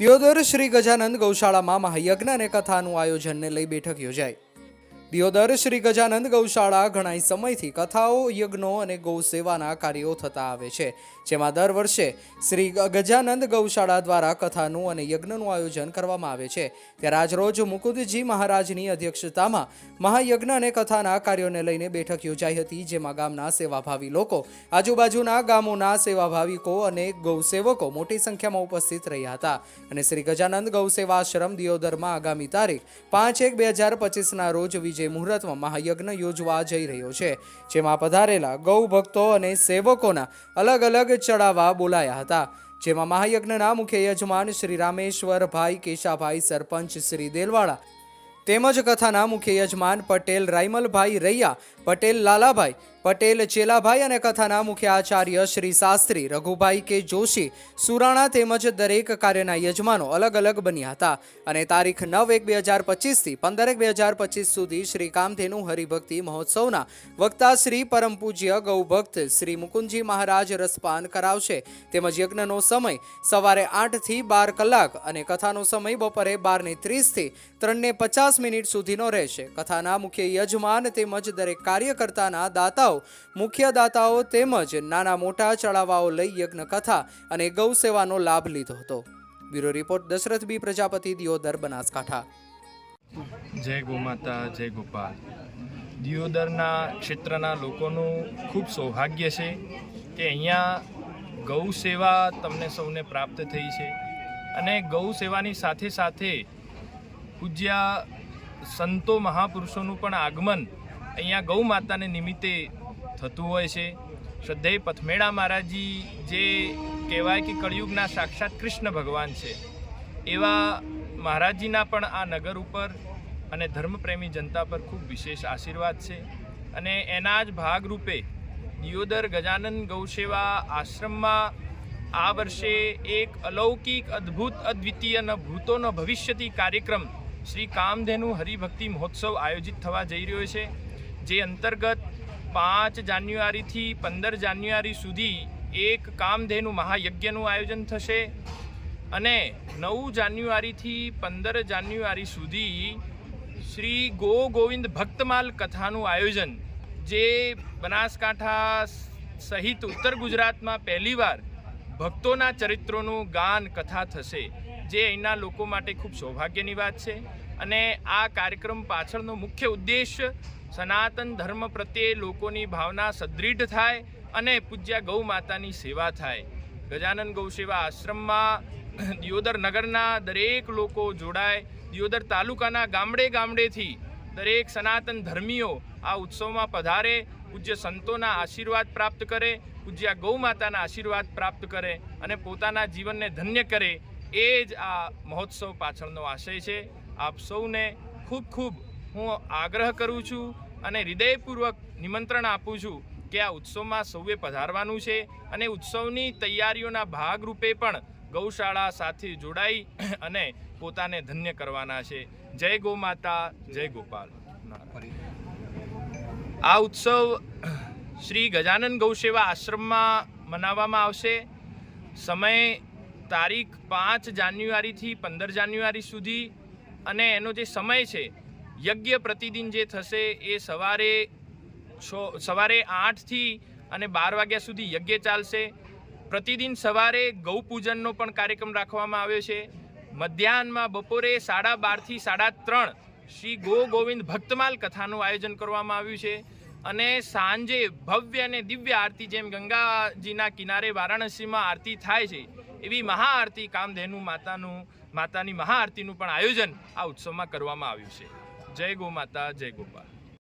દિયોદર શ્રી ગજાનંદ ગૌશાળામાં મહાયજ્ઞ અને કથાનું આયોજનને લઈ બેઠક યોજાઈ. દિયોદર શ્રી ગજાનંદ ગૌશાળા ઘણા સમયથી કથાઓ, યજ્ઞો અને ગૌસેવાના કાર્યો થતા આવે છે. જેમાં દર વર્ષે શ્રી ગજાનંદ ગૌશાળા દ્વારા કથાનું અને યજ્ઞનું આયોજન કરવામાં આવે છે. ત્યારે આજરોજ મુકુદજી મહારાજની અધ્યક્ષતામાં મહાયજ્ઞ અને કથાના કાર્યોને લઈને બેઠક યોજાઈ હતી, જેમાં ગામના સેવાભાવી લોકો, આજુબાજુના ગામોના સેવાભાવિકો અને ગૌસેવકો મોટી સંખ્યામાં ઉપસ્થિત રહ્યા હતા. અને શ્રી ગજાનંદ ગૌસેવાશ્રમ દિયોદરમાં આગામી તારીખ પાંચ એક બે હજાર પચીસના રોજ વિજય મુહૂર્તમાં મહાયજ્ઞ યોજવા જઈ રહ્યો છે, જેમાં પધારેલા ગૌ ભક્તો અને સેવકોના અલગ અલગ ચડાવવા બોલાયા હતા. જેમાં મહાયજ્ઞના મુખ્ય યજમાન શ્રી રામેશ્વરભાઈ કેશાભાઈ સરપંચ શ્રી દેલવાડા તેમજ કથાના મુખ્ય યજમાન પટેલ, રાયમલભાઈ રૈયા, પટેલ લાલાભાઈ પટેલ, ચેલાભાઈ અને કથાના મુખ્ય આચાર્ય શ્રી શાસ્ત્રી, રઘુભાઈ કે જોશી, સુરાણા તેમજ દરેક કાર્યના યજમાનો અલગ અલગ બન્યા હતા અને તારીખ નવ એક બે હજાર પચીસથી પંદર એક બે હજાર પચીસ સુધી શ્રી કામધેનુ હરિભક્તિ મહોત્સવના વક્તા શ્રી પરમ પૂજ્ય ગૌભક્ત શ્રી મુકુંદજી મહારાજ રસપાન કરાવશે. તેમજ યજ્ઞનો સમય સવારે આઠથી બાર કલાક અને કથાનો સમય બપોરે બારને ત્રીસથી ત્રણને પચાસ મિનિટ સુધીનો રહેશે. કથાના મુખ્ય યજમાન તેમજ દરેક કાર્યકર્તાના દાતાઓ મુખ્ય દાતાઓ તેમજ નાના મોટા ચડાવાઓ લઈ યજ્ઞ કથા અને ગૌ સેવાનો લાભ લીધો હતો. Bureau report Dashrath B Prajapati, Deodar, Banaskantha. જય ગોમાતા, જય ગોપાલ. દિયોદરના ક્ષેત્રના લોકોનું ખૂબ સૌભાગ્ય છે કે અહીંયા ગૌ સેવા તમને સૌને પ્રાપ્ત થઈ છે અને ગૌ સેવાની સાથે સાથે પૂજ્યા સંતો મહાપુરુષોનું પણ આગમન અહીંયા ગૌ માતાને નિમિત્તે થતું હોય છે. શ્રદ્ધેય પથમેળા મહારાજજી જે કહેવાય કે કળિયુગના સાક્ષાત કૃષ્ણ ભગવાન છે. એવા મહારાજજીના પણ આ નગર ઉપર અને ધર્મપ્રેમી જનતા પર ખૂબ વિશેષ આશીર્વાદ છે. અને એના જ ભાગરૂપે દિયોદર ગજાનંદ ગૌસેવા આશ્રમમાં આ વર્ષે એક અલૌકિક અદ્ભુત અદ્વિતીય ન ભૂતોનો ભવિષ્યતી કાર્યક્રમ શ્રી કામધેનુ હરિભક્તિ મહોત્સવ આયોજિત થવા જઈ રહ્યો છે. જે અંતર્ગત પાંચ જાન્યુઆરીથી પંદર જાન્યુઆરી સુધી એક કામધેનુ મહાયજ્ઞનું આયોજન થશે અને નવ જાન્યુઆરીથી પંદર જાન્યુઆરી સુધી શ્રી ગો ગોવિંદ ભક્તમાલ કથાનું આયોજન, જે બનાસકાંઠા સહિત ઉત્તર ગુજરાતમાં પહેલીવાર ભક્તોના ચરિત્રોનું ગાન કથા થશે, જે અહીંના લોકો માટે ખૂબ સૌભાગ્યની વાત છે. અને આ કાર્યક્રમ પાછળનો મુખ્ય ઉદ્દેશ સનાતન ધર્મ પ્રત્યે લોકોની ભાવના સદૃઢ થાય અને પૂજ્ય ગૌ માતાની સેવા થાય. ગજાનંદ ગૌ સેવા આશ્રમમાં દિયોદર નગરના દરેક લોકો જોડાય. દિયોદર તાલુકાના ગામડે ગામડેથી દરેક સનાતન ધર્મીઓ આ ઉત્સવમાં પધારે, પૂજ્ય સંતોના આશીર્વાદ પ્રાપ્ત કરે, પૂજ્ય ગૌ માતાના આશીર્વાદ પ્રાપ્ત કરે અને પોતાના જીવનને ધન્ય કરે. એ જ આ મહોત્સવ પાછળનો આશય છે. આપ સૌને ખૂબ ખૂબ હું આગ્રહ કરું છું અને હૃદયપૂર્વક નિમંત્રણ આપું છું કે આ ઉત્સવમાં સૌએ પધારવાનું છે અને ઉત્સવની તૈયારીઓના ભાગરૂપે પણ ગૌશાળા સાથે જોડાઈ અને પોતાને ધન્ય કરવાના છે. જય ગો માતા, જય ગોપાલ. આ ઉત્સવ શ્રી ગજાનંદ ગૌસેવા આશ્રમમાં મનાવવામાં આવશે. સમય તારીખ પાંચ જાન્યુઆરીથી પંદર જાન્યુઆરી સુધી અને એનો જે સમય છે યજ્ઞ પ્રતિદિન જે થશે એ સવારે છ, સવારે આઠથી અને બાર વાગ્યા સુધી યજ્ઞ ચાલશે. પ્રતિદિન સવારે ગૌપૂજનનો પણ કાર્યક્રમ રાખવામાં આવ્યો છે. મધ્યાહનમાં બપોરે સાડા બારથી સાડા ત્રણ શ્રી ગો ગોવિંદ ભક્તમાલ કથાનું આયોજન કરવામાં આવ્યું છે. અને સાંજે ભવ્ય અને દિવ્ય આરતી જેમ ગંગાજીના કિનારે વારાણસીમાં આરતી થાય છે, એવી મહાઆરતી કામધેનુ માતાનું, માતાની મહાઆરતીનું પણ આયોજન આ ઉત્સવમાં કરવામાં આવ્યું છે. જય ગો માતા જય ગોપાલ